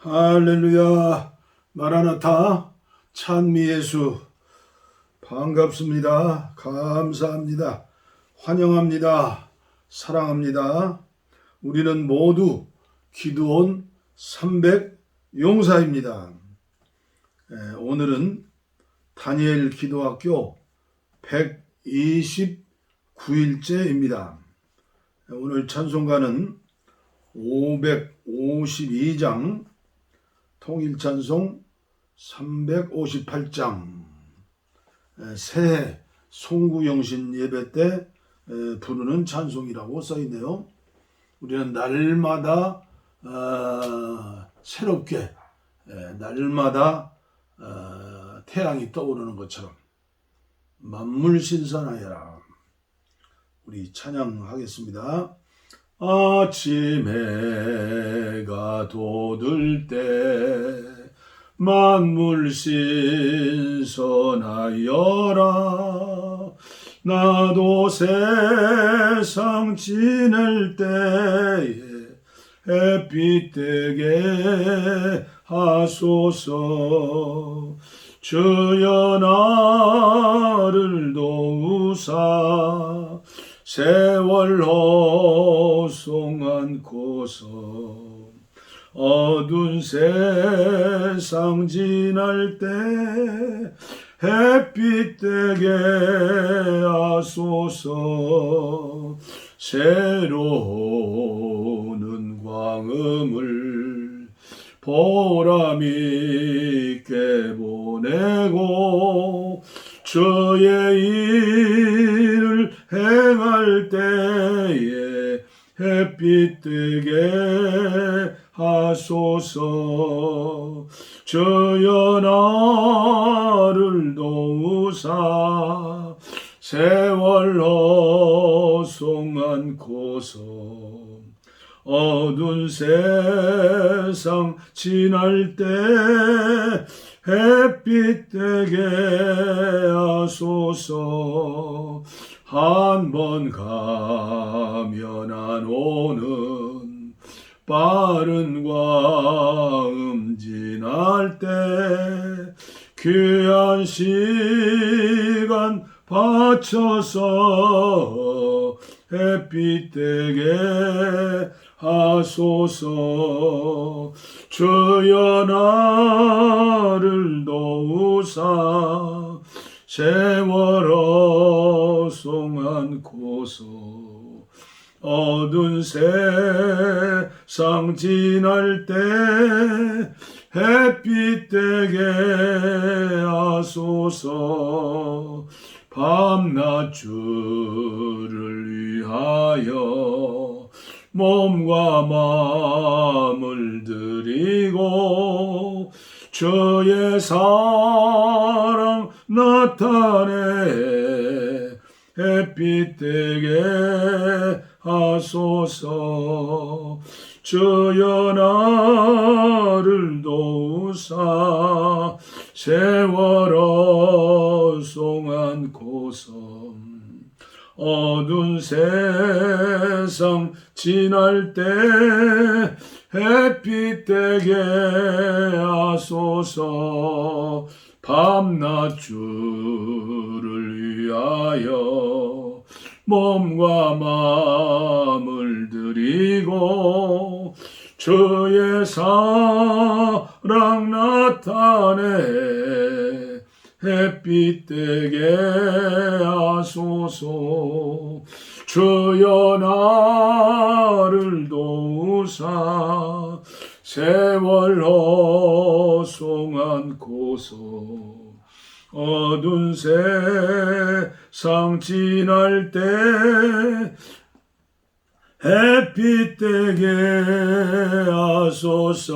할렐루야 마라나타 찬미 예수 반갑습니다. 감사합니다. 환영합니다. 사랑합니다. 우리는 모두 기도원 300 용사입니다. 에, 오늘은 다니엘 기도학교 129일째입니다. 오늘 찬송가는 552장 통일찬송 358장 새해 송구영신 예배 때 에, 부르는 찬송이라고 써 있네요. 우리는 날마다 어, 새롭게 에, 날마다 어, 태양이 떠오르는 것처럼 만물 신선하여라. 우리 찬양하겠습니다. 아침 해가 돋을 때 만물 신선하여라. 나도 세상 지낼 때에 햇빛 되게 하소서. 주여 나를 도우사 세월 호송 않고서 어두운 세상 지날 때 햇빛 되게 하소서. 새로우는 광음을 보람 있게 보내고 주의 일을 행할 때에 햇빛 되게 하소서. 주여 나를 도우사 세월 호송 않고서 어두운 세상 지날 때 햇빛 되게 하소서 한 번 가면 안 오는 빠른 광음 지날 때 귀한 시간 바쳐서 햇빛 되게 하소서. 주여 나를 도우사 세월 호 송 않고서 어두운 세상 지날 때 햇빛 되게 하소서. 밤낮 주를 위하여 몸과 마음을 드리고 주의 사랑 나타내 햇빛 되게 하소서. 주여 나를 도우사 세월 호송 않고서 어두운 세상 지날 때 햇빛 되게 하소서 밤낮 주를 위하여 몸과 마음을 드리고 주의 사랑 나타내 햇빛 되게 하소서. 주여 나를 도우사 세월 호송 않고서 어두운 세상 지날 때 햇빛 되게 하소서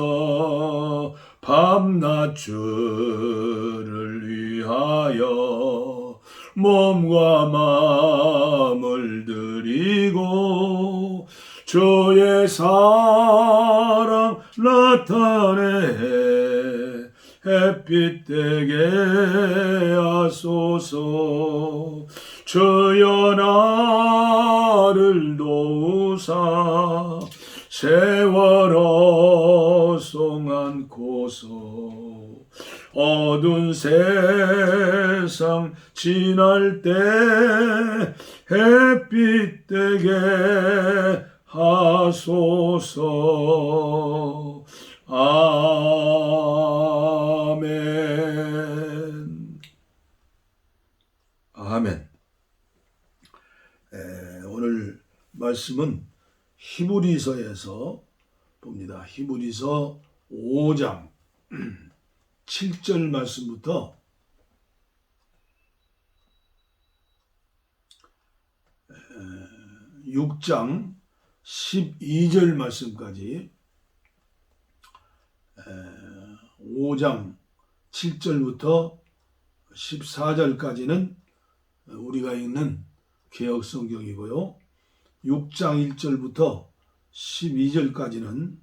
밤낮 주를 위하여 몸과 마음을 드리고 주의 사랑 나타내 햇빛 되게 하소서. 주여 나를 도우사. 세월 소송 않고서. 어두운 세상 지날 때 햇빛 되게 하소서. 아멘 아멘 에, 오늘 말씀은 히브리서에서 봅니다. 히브리서 5장 7절 말씀부터 6장 12절 말씀까지 5장 7절부터 14절까지는 우리가 읽는 개혁 성경이고요. 6장 1절부터 12절까지는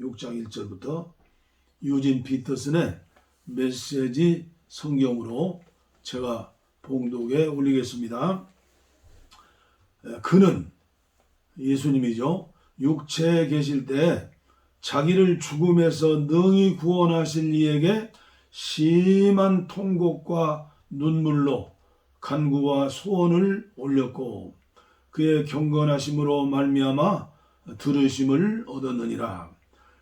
6장 1절부터 유진 피터슨의 메시지 성경으로 제가 봉독에 올리겠습니다. 에, 그는 예수님이죠. 육체에 계실 때 자기를 죽음에서 능히 구원하실 이에게 심한 통곡과 눈물로 간구와 소원을 올렸고 그의 경건하심으로 말미암아 들으심을 얻었느니라.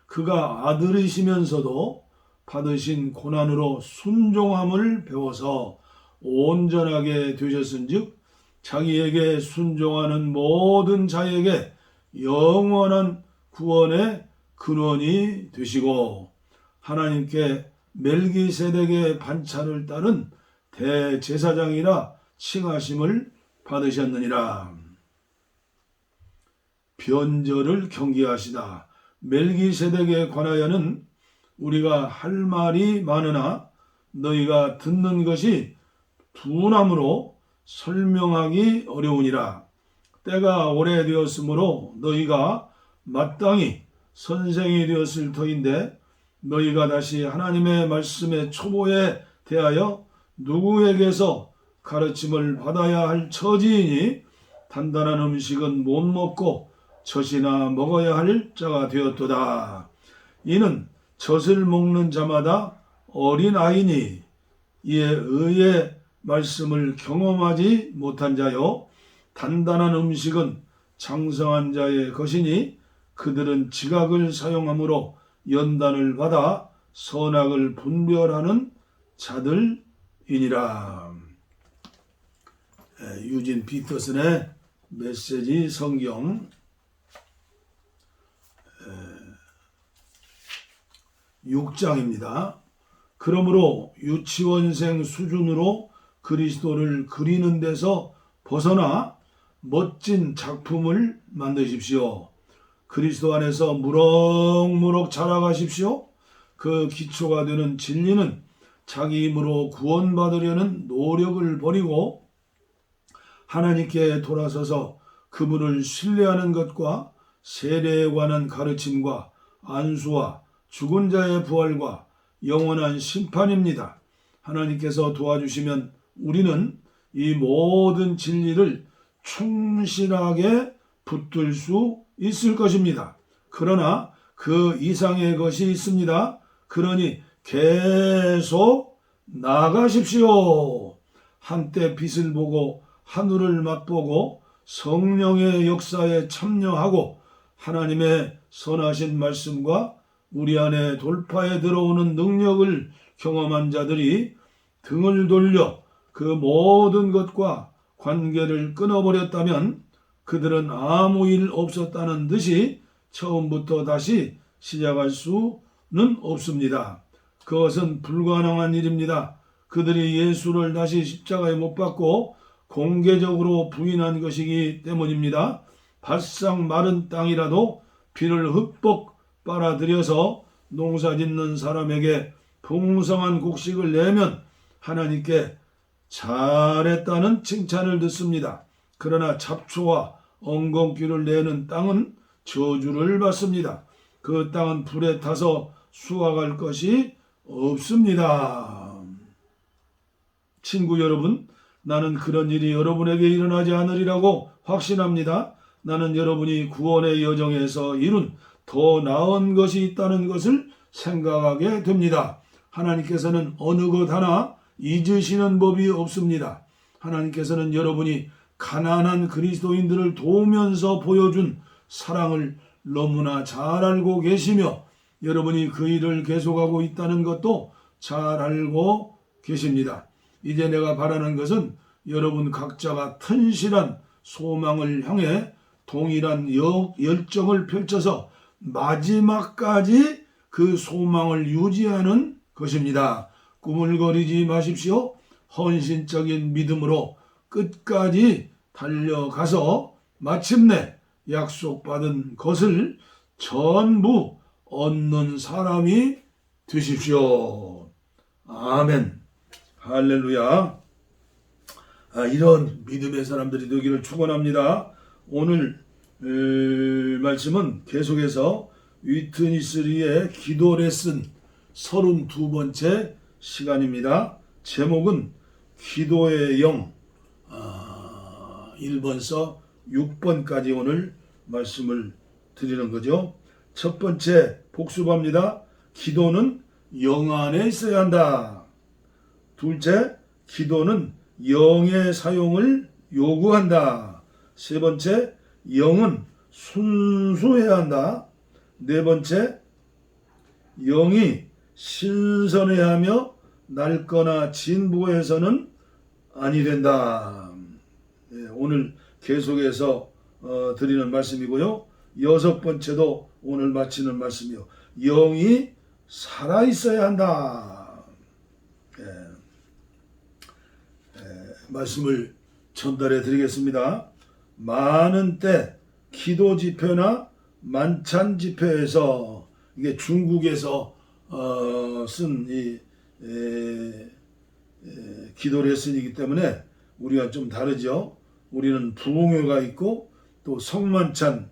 그가 아들이시면서도 받으신 고난으로 순종함을 배워서 온전하게 되셨은즉 자기에게 순종하는 모든 자에게 영원한 구원의 근원이 되시고 하나님께 멜기세덱의 반차를 따른 대제사장이라 칭하심을 받으셨느니라. 변절을 경계하시다. 멜기세덱에 관하여는 우리가 할 말이 많으나 너희가 듣는 것이 둔함으로 설명하기 어려우니라. 때가 오래되었으므로 너희가 마땅히 선생이 되었을 터인데 너희가 다시 하나님의 말씀의 초보에 대하여 누구에게서 가르침을 받아야 할 처지이니 단단한 음식은 못 먹고 젖이나 먹어야 할 자가 되었도다. 이는 젖을 먹는 자마다 어린 아이니 이에 의의 말씀을 경험하지 못한 자요 단단한 음식은 장성한 자의 것이니 그들은 지각을 사용함으로 연단을 받아 선악을 분별하는 자들이니라. 에, 유진 피터슨의 메시지 성경 6장입니다. 그러므로 유치원생 수준으로 그리스도를 그리는 데서 벗어나 멋진 작품을 만드십시오. 그리스도 안에서 무럭무럭 자라가십시오. 그 기초가 되는 진리는 자기 힘으로 구원받으려는 노력을 버리고 하나님께 돌아서서 그분을 신뢰하는 것과 세례에 관한 가르침과 안수와 죽은 자의 부활과 영원한 심판입니다. 하나님께서 도와주시면 우리는 이 모든 진리를 충실하게 붙들 수 있을 것입니다. 그러나 그 이상의 것이 있습니다. 그러니 계속 나가십시오. 한때 빛을 보고 하늘을 맛보고 성령의 역사에 참여하고 하나님의 선하신 말씀과 우리 안에 돌파에 들어오는 능력을 경험한 자들이 등을 돌려 그 모든 것과 관계를 끊어버렸다면 그들은 아무 일 없었다는 듯이 처음부터 다시 시작할 수는 없습니다. 그것은 불가능한 일입니다. 그들이 예수를 다시 십자가에 못 박고 공개적으로 부인한 것이기 때문입니다. 바싹 마른 땅이라도 비를 흠뻑 빨아들여서 농사 짓는 사람에게 풍성한 곡식을 내면 하나님께 잘했다는 칭찬을 듣습니다. 그러나 잡초와 엉겅퀴를 내는 땅은 저주를 받습니다. 그 땅은 불에 타서 수확할 것이 없습니다. 친구 여러분, 나는 그런 일이 여러분에게 일어나지 않으리라고 확신합니다. 나는 여러분이 구원의 여정에서 이룬 더 나은 것이 있다는 것을 생각하게 됩니다. 하나님께서는 어느 것 하나 잊으시는 법이 없습니다. 하나님께서는 여러분이 가난한 그리스도인들을 도우면서 보여준 사랑을 너무나 잘 알고 계시며 여러분이 그 일을 계속하고 있다는 것도 잘 알고 계십니다. 이제 내가 바라는 것은 여러분 각자가 튼실한 소망을 향해 동일한 여- 열정을 펼쳐서 마지막까지 그 소망을 유지하는 것입니다. 꾸물거리지 마십시오. 헌신적인 믿음으로 끝까지 달려가서 마침내 약속받은 것을 전부 얻는 사람이 되십시오. 아멘. 할렐루야. 아, 이런 믿음의 사람들이 되기를 축원합니다. 오늘 에, 말씀은 계속해서 위트니스리의 기도 레슨 32번째 시간입니다. 제목은 기도의 영 아, 1번서 6번까지 오늘 말씀을 드리는 거죠. 첫 번째 복수합니다. 기도는 영 안에 있어야 한다. 둘째, 기도는 영의 사용을 요구한다. 세 번째, 영은 순수해야 한다. 네 번째, 영이 신선해야 하며 낡거나 진부해서는 아니 된다. 예, 오늘 계속해서 어, 드리는 말씀이고요. 여섯 번째도 오늘 마치는 말씀이요. 영이 살아 있어야 한다. 예. 예, 말씀을 전달해 드리겠습니다. 많은 때 기도 집회나 만찬 집회에서 이게 중국에서 어, 쓴이 기도 레슨이기 때문에 우리가 좀 다르죠. 우리는 부흥회가 있고 또 성만찬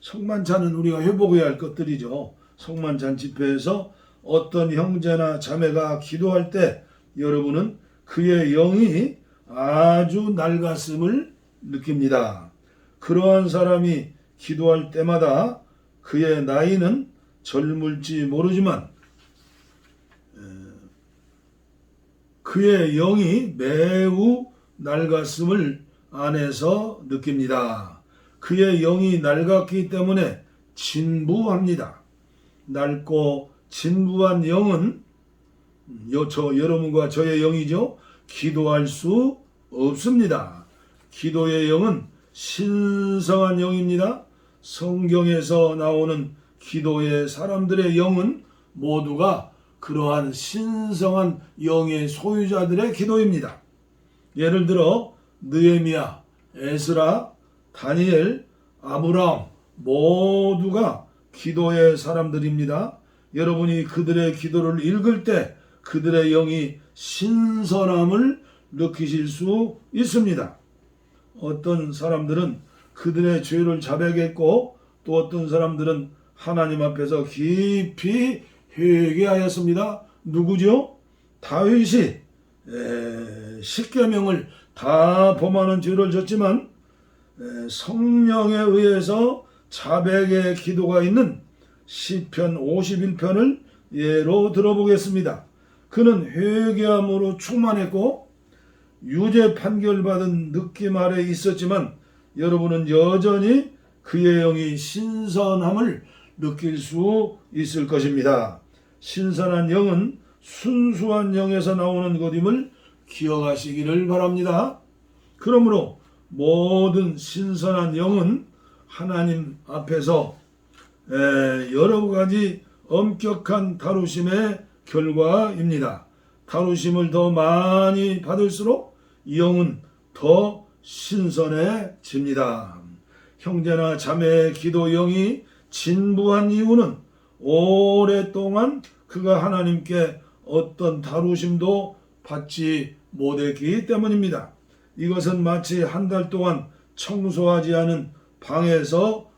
성만찬은 우리가 회복해야 할 것들이죠. 성만찬 집회에서 어떤 형제나 자매가 기도할 때 여러분은 그의 영이 아주 낡았음을 느낍니다. 그러한 사람이 기도할 때마다 그의 나이는 젊을지 모르지만 에, 그의 영이 매우 낡았음을 안에서 느낍니다. 그의 영이 낡았기 때문에 진부합니다. 낡고 진부한 영은 여, 저 여러분과 저의 영이죠. 기도할 수 없습니다. 기도의 영은 신성한 영입니다. 성경에서 나오는 기도의 사람들의 영은 모두가 그러한 신성한 영의 소유자들의 기도입니다. 예를 들어 느헤미야, 에스라, 다니엘, 아브라함 모두가 기도의 사람들입니다. 여러분이 그들의 기도를 읽을 때 그들의 영이 신선함을 느끼실 수 있습니다. 어떤 사람들은 그들의 죄를 자백했고 또 어떤 사람들은 하나님 앞에서 깊이 회개하였습니다. 누구죠? 다윗이 에, 십계명을 다 범하는 죄를 졌지만 에, 성령에 의해서 자백의 기도가 있는 시편 51편을 예로 들어보겠습니다. 그는 회개함으로 충만했고 유죄 판결받은 느낌 아래 있었지만 여러분은 여전히 그의 영이 신선함을 느낄 수 있을 것입니다. 신선한 영은 순수한 영에서 나오는 것임을 기억하시기를 바랍니다. 그러므로 모든 신선한 영은 하나님 앞에서 에, 여러 가지 엄격한 다루심의 결과입니다. 다루심을 더 많이 받을수록 영은 더 신선해집니다. 형제나 자매의 기도 영이 진부한 이유는 오랫동안 그가 하나님께 어떤 다루심도 받지 못했기 때문입니다. 이것은 마치 한 달 동안 청소하지 않은 방에서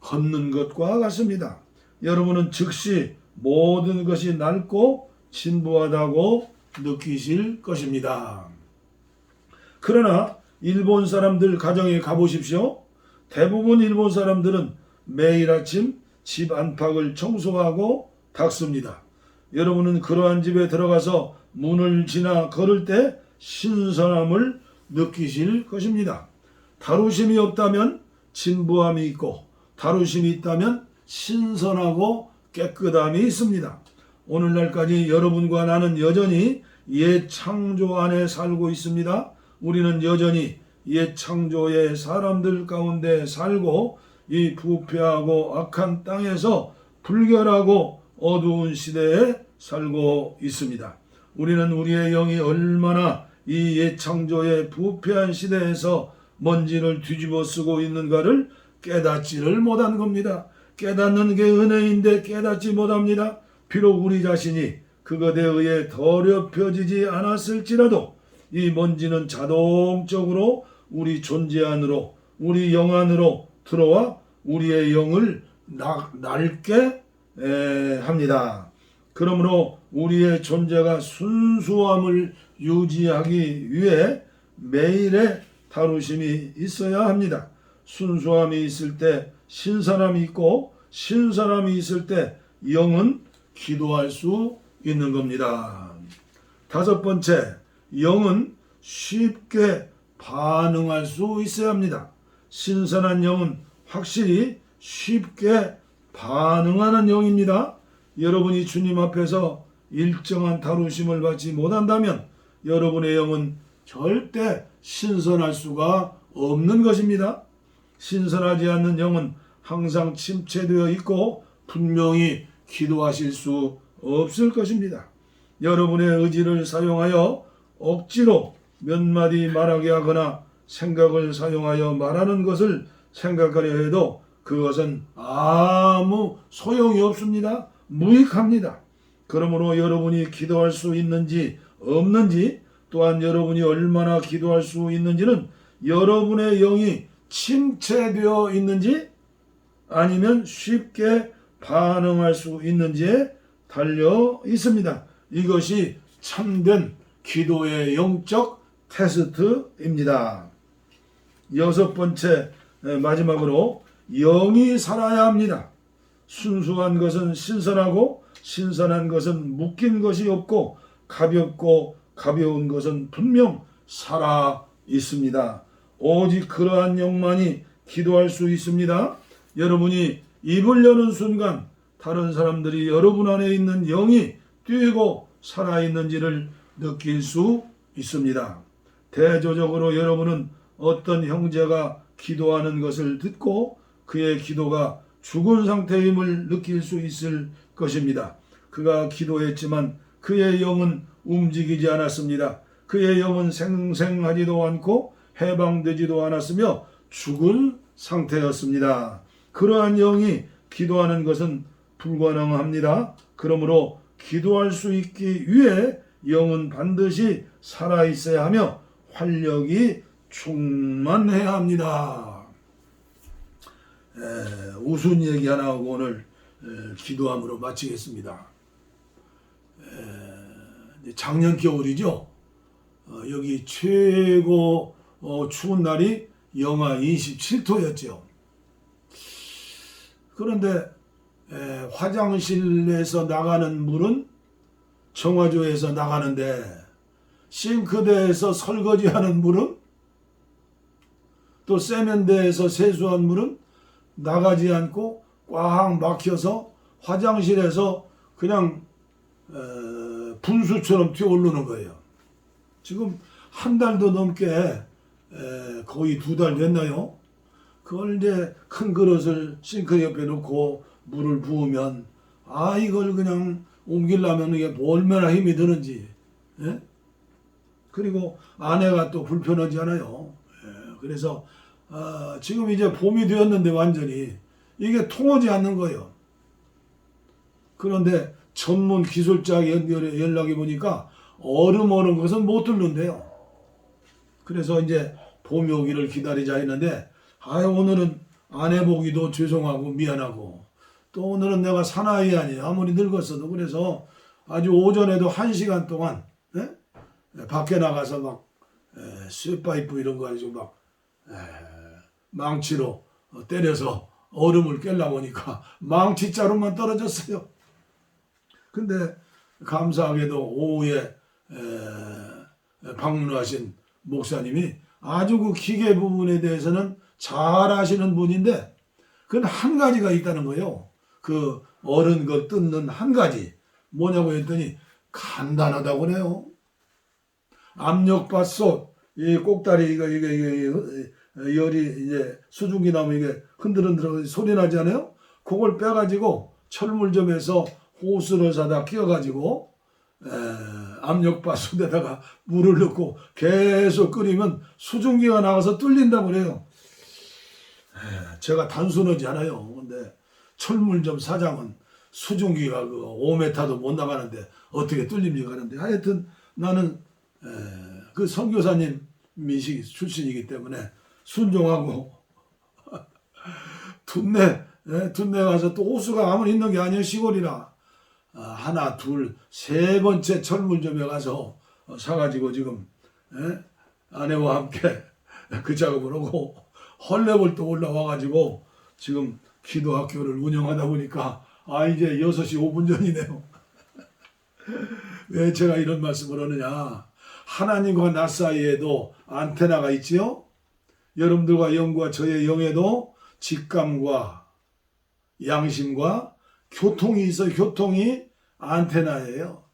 걷는 것과 같습니다. 여러분은 즉시 모든 것이 낡고 진부하다고 느끼실 것입니다. 그러나 일본 사람들 가정에 가보십시오. 대부분 일본 사람들은 매일 아침 집 안팎을 청소하고 닦습니다. 여러분은 그러한 집에 들어가서 문을 지나 걸을 때 신선함을 느끼실 것입니다. 다루심이 없다면 진부함이 있고 다루심이 있다면 신선하고 깨끗함이 있습니다. 오늘날까지 여러분과 나는 여전히 옛 창조 안에 살고 있습니다. 우리는 여전히 옛 창조의 사람들 가운데 살고 이 부패하고 악한 땅에서 불결하고 어두운 시대에 살고 있습니다. 우리는 우리의 영이 얼마나 이 옛 창조의 부패한 시대에서 먼지를 뒤집어 쓰고 있는가를 깨닫지를 못한 겁니다. 깨닫는 게 은혜인데 깨닫지 못합니다. 비록 우리 자신이 그것에 의해 더럽혀지지 않았을지라도 이 먼지는 자동적으로 우리 존재 안으로 우리 영 안으로 들어와 우리의 영을 나, 낡게 에, 합니다. 그러므로 우리의 존재가 순수함을 유지하기 위해 매일의 다루심이 있어야 합니다. 순수함이 있을 때 신선함이 있고 신선함이 있을 때 영은 기도할 수 있는 겁니다. 다섯 번째, 영은 쉽게 반응할 수 있어야 합니다. 신선한 영은 확실히 쉽게 반응하는 영입니다. 여러분이 주님 앞에서 일정한 다루심을 받지 못한다면 여러분의 영은 절대 신선할 수가 없는 것입니다. 신선하지 않는 영은 항상 침체되어 있고 분명히 기도하실 수 없을 것입니다. 여러분의 의지를 사용하여 억지로 몇 마디 말하게 하거나 생각을 사용하여 말하는 것을 생각하려 해도 그것은 아무 소용이 없습니다. 무익합니다. 그러므로 여러분이 기도할 수 있는지 없는지 또한 여러분이 얼마나 기도할 수 있는지는 여러분의 영이 침체되어 있는지 아니면 쉽게 반응할 수 있는지에 달려 있습니다. 이것이 참된 기도의 영적 테스트입니다. 여섯 번째 마지막으로 영이 살아야 합니다. 순수한 것은 신선하고 신선한 것은 묶인 것이 없고 가볍고 가벼운 것은 분명 살아 있습니다. 오직 그러한 영만이 기도할 수 있습니다. 여러분이 입을 여는 순간 다른 사람들이 여러분 안에 있는 영이 뛰고 살아있는지를 느낄 수 있습니다. 대조적으로 여러분은 어떤 형제가 기도하는 것을 듣고 그의 기도가 죽은 상태임을 느낄 수 있을 것입니다. 그가 기도했지만 그의 영은 움직이지 않았습니다. 그의 영은 생생하지도 않고 해방되지도 않았으며 죽은 상태였습니다. 그러한 영이 기도하는 것은 불가능합니다. 그러므로 기도할 수 있기 위해 영은 반드시 살아 있어야 하며 활력이 충만해야 합니다. 에, 우스운 얘기 하나 하고 오늘 에, 기도함으로 마치겠습니다. 에, 작년 겨울이죠. 어, 여기 최고 어, 추운 날이 영하 27도였죠. 그런데 에, 화장실에서 나가는 물은 청화조에서 나가는데 싱크대에서 설거지하는 물은 또 세면대에서 세수한 물은 나가지 않고 꽉 막혀서 화장실에서 그냥 에, 분수처럼 튀어오르는 거예요. 지금 한 달도 넘게 에, 거의 두 달 됐나요? 그걸 이제 큰 그릇을 싱크 옆에 놓고 물을 부으면 아 이걸 그냥 옮기려면 이게 얼마나 힘이 드는지 예? 그리고 아내가 또 불편하잖아요. 예, 그래서 아, 지금 이제 봄이 되었는데 완전히 이게 통하지 않는 거예요. 그런데 전문 기술자 연결에 연락해 보니까 얼음 오는 것은 못 뚫는데요. 그래서 이제 봄이 오기를 기다리자 했는데 아 오늘은 안 해보기도 죄송하고 미안하고 또 오늘은 내가 사나이 아니에요. 아무리 늙었어도 그래서 아주 오전에도 한 시간 동안 예? 밖에 나가서 막 에, 쇠파이프 이런 거 가지고 막 에, 망치로 어, 때려서 얼음을 깰라 보니까 망치 자루만 떨어졌어요. 근데 감사하게도 오후에 에, 방문하신 목사님이 아주 그 기계 부분에 대해서는 잘 아시는 분인데 그건 한 가지가 있다는 거예요. 그 어른 걸 뜯는 한 가지 뭐냐고 했더니 간단하다고 그래요. 압력밥솥 이 꼭다리 이거 이게 이게 열이 이제 수증기 나면 이게 흔들흔들 소리 나지 않아요? 그걸 빼가지고 철물점에서 호스를 사다 끼워가지고 에, 압력밥솥에다가 물을 넣고 계속 끓이면 수증기가 나가서 뚫린다고 그래요. 에, 제가 단순하지 않아요. 근데 철물점 사장은 수증기가 그 5m도 못 나가는데 어떻게 뚫립니까 하는데 하여튼 나는 에, 그 선교사님 미식 출신이기 때문에 순종하고 둔내 예, 둔내 가서 또 호수가 아무리 있는 게 아니에요 시골이라 아, 하나 둘 세 번째 철물점에 가서 어, 사가지고 지금 예? 아내와 함께 그 작업을 하고 헐레벌 또 올라와가지고 지금 기도학교를 운영하다 보니까 아 이제 6시 5분 전이네요. 왜 제가 이런 말씀을 하느냐 하나님과 나 사이에도 안테나가 있지요. 여러분들과 영과 저의 영에도 직감과 양심과 교통이 있어요. 교통이 안테나예요.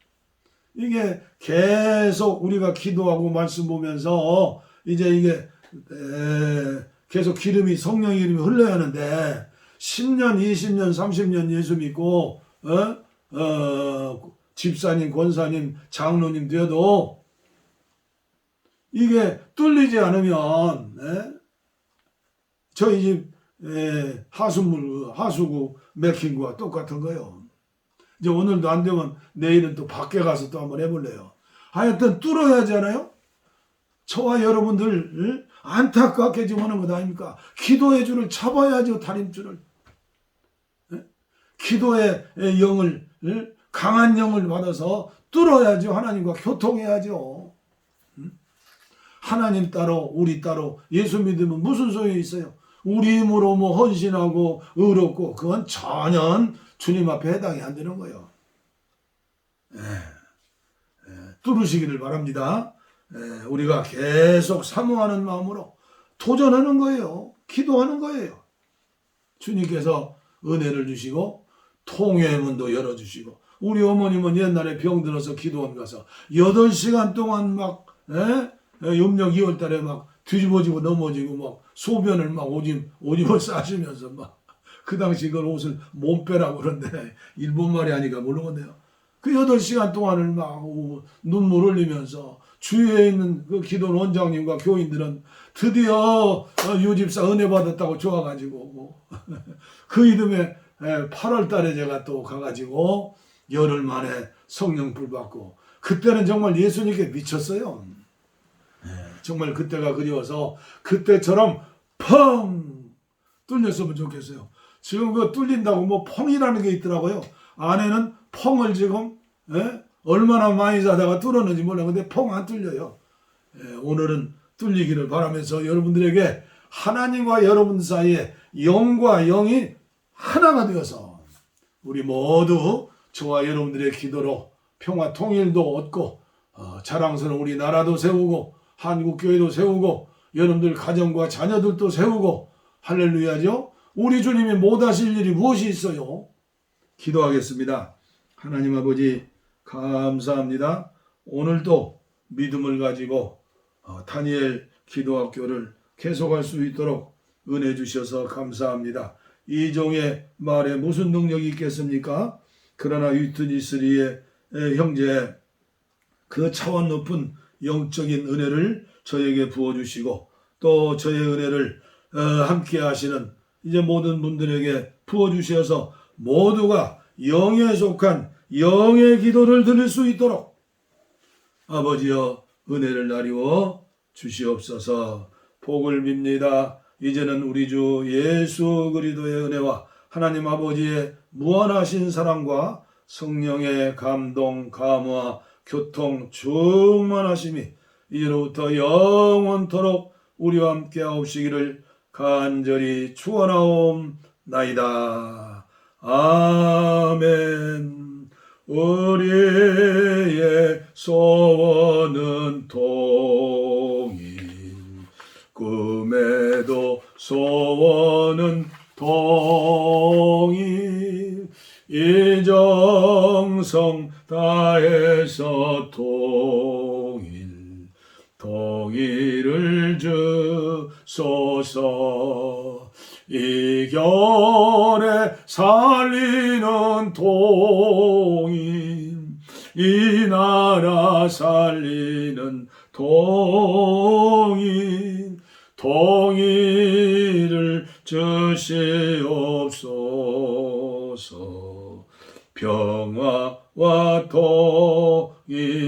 이게 계속 우리가 기도하고 말씀 보면서 이제 이게 에, 계속 기름이 성령의 기름이 흘러야 하는데 10년, 20년, 30년 예수 믿고 어? 어, 집사님, 권사님, 장로님 되어도 이게 뚫리지 않으면 에? 저희 집 에, 하수물 하수구 맥힌 거와 똑같은 거예요. 이제 오늘도 안 되면 내일은 또 밖에 가서 또 한번 해볼래요. 하여튼 뚫어야 하잖아요. 저와 여러분들 안타깝게 지금 하는 것 아닙니까? 기도의 줄을 잡아야죠 다림줄을. 예? 기도의 영을 예? 강한 영을 받아서 뚫어야죠 하나님과 교통해야죠. 음? 하나님 따로 우리 따로 예수 믿으면 무슨 소용이 있어요? 우리 힘으로 뭐 헌신하고 의롭고 그건 전혀 주님 앞에 해당이 안 되는 거예요. 예, 예, 뚫으시기를 바랍니다. 예, 우리가 계속 사모하는 마음으로 도전하는 거예요. 기도하는 거예요. 주님께서 은혜를 주시고 통회의 문도 열어주시고 우리 어머님은 옛날에 병들어서 기도원 가서 8시간 동안 막 예? 음력 2월 달에 막 뒤집어지고 넘어지고 막 소변을 막 오줌, 오줌을 싸시면서 막 그 당시 그걸 옷을 몸빼라고 그러는데 일본 말이 아니까 모르겠네요. 그 여덟 시간 동안을 막 눈물 흘리면서 주위에 있는 그 기도 원장님과 교인들은 드디어 유집사 은혜 받았다고 좋아가지고 그 이듬해 8월 달에 제가 또 가가지고 열흘 만에 성령 불 받고 그때는 정말 예수님께 미쳤어요. 정말 그때가 그리워서 그때처럼 펑 뚫렸으면 좋겠어요. 지금 그 뚫린다고 뭐 펑이라는 게 있더라고요. 안에는 펑을 지금 예? 얼마나 많이 자다가 뚫었는지 몰라. 근데 펑 안 뚫려요. 예, 오늘은 뚫리기를 바라면서 여러분들에게 하나님과 여러분 사이에 영과 영이 하나가 되어서 우리 모두 저와 여러분들의 기도로 평화 통일도 얻고 어, 자랑스러운 우리 나라도 세우고 한국 교회도 세우고 여러분들 가정과 자녀들도 세우고 할렐루야죠. 우리 주님이 못 하실 일이 무엇이 있어요? 기도하겠습니다. 하나님 아버지 감사합니다. 오늘도 믿음을 가지고 어, 다니엘 기도학교를 계속할 수 있도록 은혜 주셔서 감사합니다. 이 종의 말에 무슨 능력이 있겠습니까? 그러나 유트니스리의 형제 그 차원 높은 영적인 은혜를 저에게 부어주시고 또 저의 은혜를 어, 함께 하시는 이제 모든 분들에게 부어주셔서 모두가 영에 속한 영의 기도를 드릴 수 있도록 아버지여 은혜를 나리워 주시옵소서 복을 빕니다. 이제는 우리 주 예수 그리도의 은혜와 하나님 아버지의 무한하신 사랑과 성령의 감동, 감화, 교통, 충만하심이 이제로부터 영원토록 우리와 함께 하옵시기를 간절히 축원하옵나이다. 나이다. 아멘. 우리의 소원은 통일. 꿈에도 소원은 통일. 이정성 다해서 통일. 통일을 주소서 이 겨울에 살리는 통일 이 나라 살리는 통일 통일을 주시옵소서. 평화와 통일을